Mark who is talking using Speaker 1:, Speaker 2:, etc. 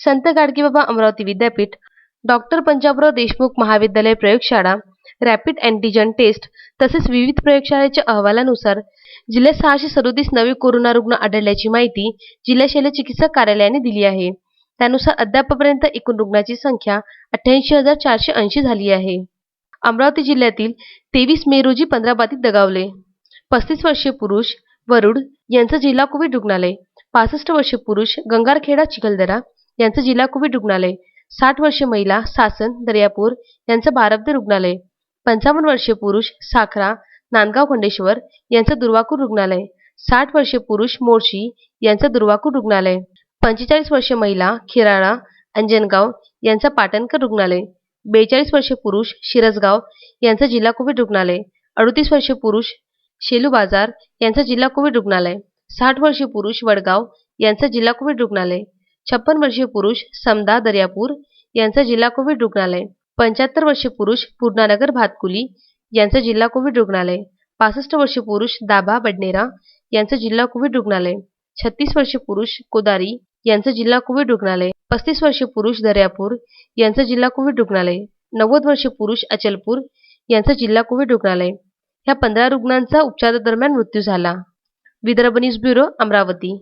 Speaker 1: संत गाडगेबाबा अमरावती विद्यापीठ डॉक्टर पंजाबराव देशमुख महाविद्यालय प्रयोगशाळा रॅपिड अँटीजन टेस्ट तसेच विविध प्रयोगशाळेच्या अहवालानुसार जिल्ह्यात सहाशे सदोतीस नवे कोरोना रुग्ण आढळल्याची माहिती जिल्हा शल्यचिकित्सक कार्यालयाने दिली आहे. त्यानुसार अद्यापपर्यंत एकूण रुग्णाची संख्या अठ्ठ्याऐंशी हजार चारशे ऐंशी झाली आहे. अमरावती जिल्ह्यातील तेवीस मे रोजी पंधरा बाधित दगावले. पस्तीस वर्षीय पुरुष वरुड यांचं जिल्हा कोविड रुग्णालय पासष्ट वर्षीय पुरुष गंगारखेडा चिखलदरा यांचं जिल्हा कोविड रुग्णालय. साठ वर्षीय महिला सासन दर्यापूर यांचं बारब्दे रुग्णालय. पंचावन्न वर्षीय पुरुष साखरा नांदगाव खंडेश्वर यांचं दुर्वाकूर रुग्णालय. साठ वर्षे पुरुष मोर्शी यांचं दुर्वाकूर रुग्णालय. पंचेचाळीस वर्षे महिला खिराळा अंजनगाव यांचं पाटणकर रुग्णालय. बेचाळीस वर्षे पुरुष शिरसगाव यांचं जिल्हा कोविड रुग्णालय. अडतीस वर्षे पुरुष शेलू बाजार यांचं जिल्हा कोविड रुग्णालय. साठ वर्षीय पुरुष वडगाव यांचं जिल्हा कोविड रुग्णालय. छप्पन वर्षीय पुरुष समदा दर्यापूर यांचं जिल्हा कोविड रुग्णालय. पंच्याहत्तर वर्षीय पुरुष पूर्णानगर भातकुली यांचं जिल्हा कोविड रुग्णालय. पासष्ट वर्षीय पुरुष दाभा बडनेरा यांचं जिल्हा कोविड रुग्णालय. छत्तीस वर्षीय पुरुष कोदारी यांचं जिल्हा कोविड रुग्णालय. पस्तीस वर्षीय पुरुष दर्यापूर यांचं जिल्हा कोविड रुग्णालय. नव्वद वर्षीय पुरुष अचलपूर यांचं जिल्हा कोविड रुग्णालय. ह्या पंधरा रुग्णांचा उपचारादरम्यान मृत्यू झाला. Vidarbha news bureau Amravati.